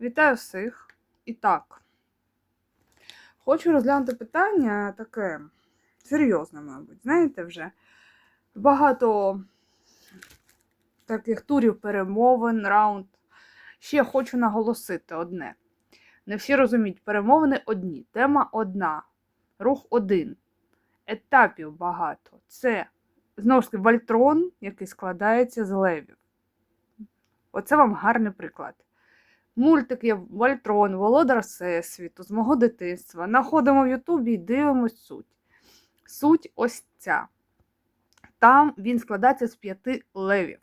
Вітаю всіх. І так, хочу розглянути питання таке серйозне, мабуть. Знаєте, вже багато таких турів перемовин, раунд. Ще хочу наголосити одне. Не всі розуміють, перемовини одні, тема одна, рух один, етапів багато. Це знову ж таки вольтрон, який складається з левів. Оце вам гарний приклад. Мультик є Вольтрон, Володар Всесвіту, з мого дитинства. Находимо в Ютубі і дивимось суть. Суть ось ця. Там він складається з п'яти левів.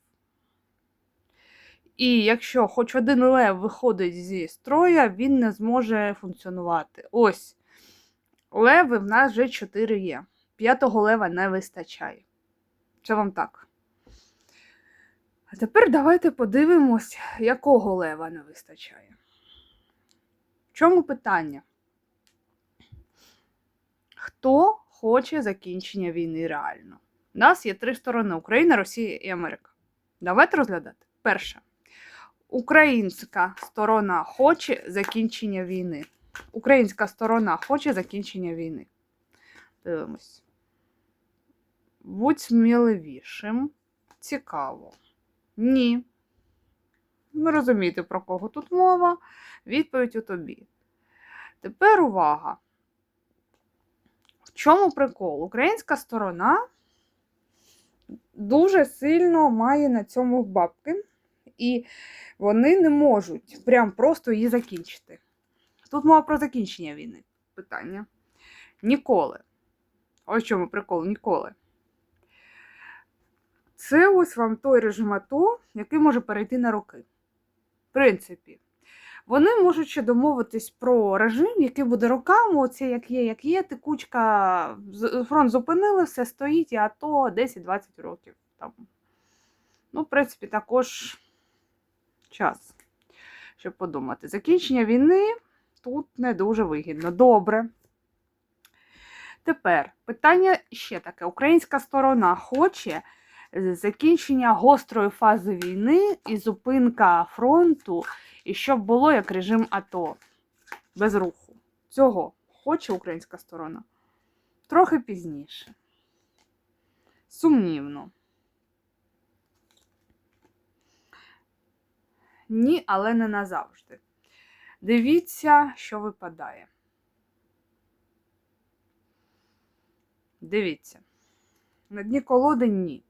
І якщо хоч один лев виходить зі строя, він не зможе функціонувати. Ось. Леви в нас вже чотири є. П'ятого лева не вистачає. Це вам так. А тепер давайте подивимось, якого лева не вистачає. В чому питання? Хто хоче закінчення війни реально? У нас є три сторони: Україна, Росія і Америка. Давайте розглядати. Перше. Українська сторона хоче закінчення війни. Українська сторона хоче закінчення війни. Дивимось. Будь сміливішим. Цікаво. Ні. Ви розумієте, про кого тут мова. Відповідь у тобі. Тепер увага. В чому прикол? Українська сторона дуже сильно має на цьому бабки, і вони не можуть прям просто її закінчити. Тут мова про закінчення війни. Питання. Ніколи. Ось чому прикол, ніколи. Це ось вам той режим АТО, який може перейти на роки. В принципі, вони можуть ще домовитись про режим, який буде роками, оце як є, як є, текучка, фронт зупинили, все стоїть, і АТО 10-20 років. Там. Ну, в принципі, також час, щоб подумати. Закінчення війни тут не дуже вигідно. Добре. Тепер питання ще таке: українська сторона хоче закінчення гострої фази війни і зупинка фронту, і щоб було як режим АТО без руху. Цього хоче українська сторона. Трохи пізніше. Сумнівно. Ні, але не назавжди. Дивіться, що випадає. Дивіться. На дні колоди ні.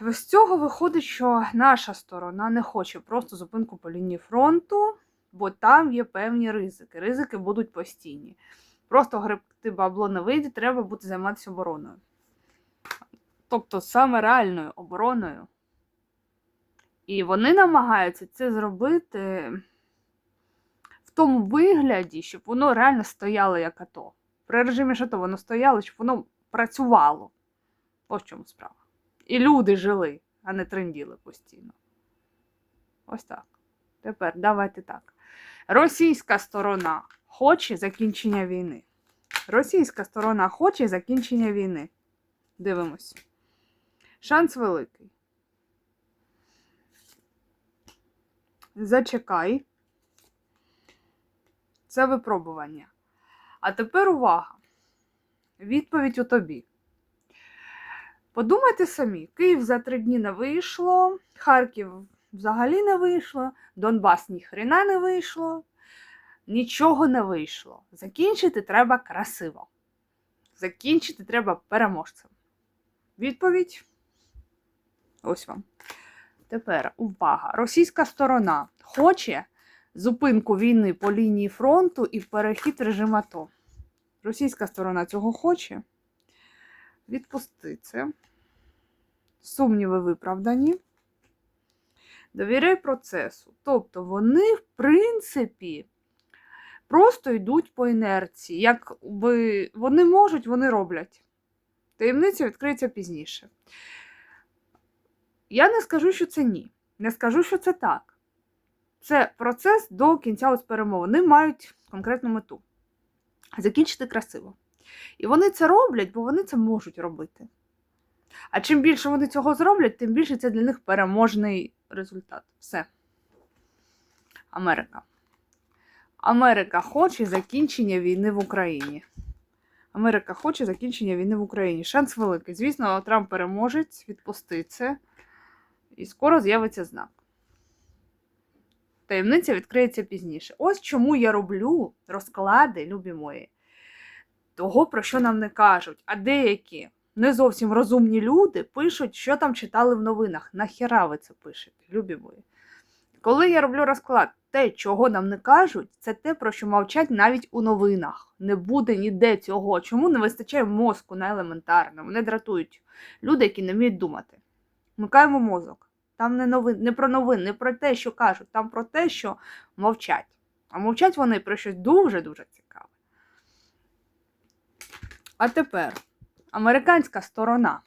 З цього виходить, що наша сторона не хоче просто зупинку по лінії фронту, бо там є певні ризики. Ризики будуть постійні. Просто гребти бабло не вийде, треба буде займатися обороною. Тобто саме реальною обороною. І вони намагаються це зробити в тому вигляді, щоб воно реально стояло як АТО. При режимі ШАТО воно стояло, щоб воно працювало. Ось в чому справа. І люди жили, а не тренділи постійно. Ось так. Тепер давайте так. Російська сторона хоче закінчення війни. Російська сторона хоче закінчення війни. Дивимось. Шанс великий. Зачекай. Це випробування. А тепер увага. Відповідь у тобі. Подумайте самі, Київ за три дні не вийшло, Харків взагалі не вийшло, Донбас ніхрена не вийшло, нічого не вийшло. Закінчити треба красиво. Закінчити треба переможцем. Відповідь. Ось вам. Тепер увага. Російська сторона хоче зупинку війни по лінії фронту і перехід в режим АТО. Російська сторона цього хоче. Відпусти це. Сумніви виправдані. Довіряй процесу. Тобто вони, в принципі, просто йдуть по інерції. Як би вони можуть, вони роблять. Таємниця відкриється пізніше. Я не скажу, що це ні. Не скажу, що це так. Це процес до кінця ось перемови. Вони мають конкретну мету. Закінчити красиво. І вони це роблять, бо вони це можуть робити. А чим більше вони цього зроблять, тим більше це для них переможний результат. Все. Америка. Америка хоче закінчення війни в Україні. Америка хоче закінчення війни в Україні. Шанс великий. Звісно, Трамп переможець, відпустить це. І скоро з'явиться знак. Таємниця відкриється пізніше. Ось чому я роблю розклади, любі мої, того, про що нам не кажуть. А деякі не зовсім розумні люди пишуть, що там читали в новинах. Нахіра ви це пишете, любі мої. Коли я роблю розклад, те, чого нам не кажуть, це те, про що мовчать навіть у новинах. Не буде ніде цього. Чому не вистачає мозку на елементарне? Мене дратують люди, які не вміють думати. Вмикаємо мозок. Там не новин, не про новин, не про те, що кажуть, там про те, що мовчать. А мовчать вони про щось дуже-дуже цікаве. А тепер американська сторона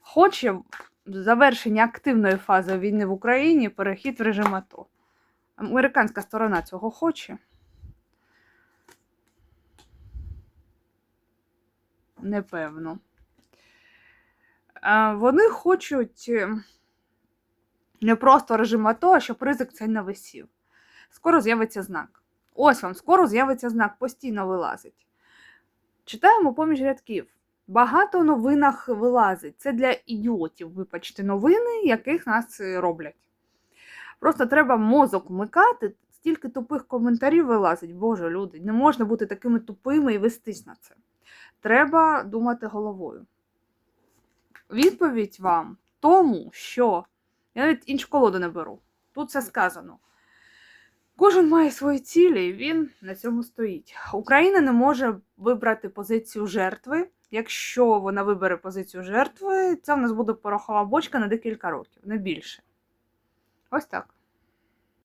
хоче завершення активної фази війни в Україні, перехід в режим АТО. Американська сторона цього хоче. Непевно. Вони хочуть е, не просто режим АТО, а щоб ризик цей не висів. Скоро з'явиться знак. Ось вам, скоро з'явиться знак, постійно вилазить. Читаємо поміж рядків. Багато новинах вилазить. Це для ідіотів, вибачте, новини, яких нас е, роблять. Просто треба мозок вмикати, стільки тупих коментарів вилазить. Боже, люди, не можна бути такими тупими і вестись на це. Треба думати головою. Відповідь вам тому, що я навіть іншу колоду не беру. Тут все сказано. Кожен має свої цілі, і він на цьому стоїть. Україна не може вибрати позицію жертви. Якщо вона вибере позицію жертви, це в нас буде порохова бочка на декілька років, не більше. Ось так.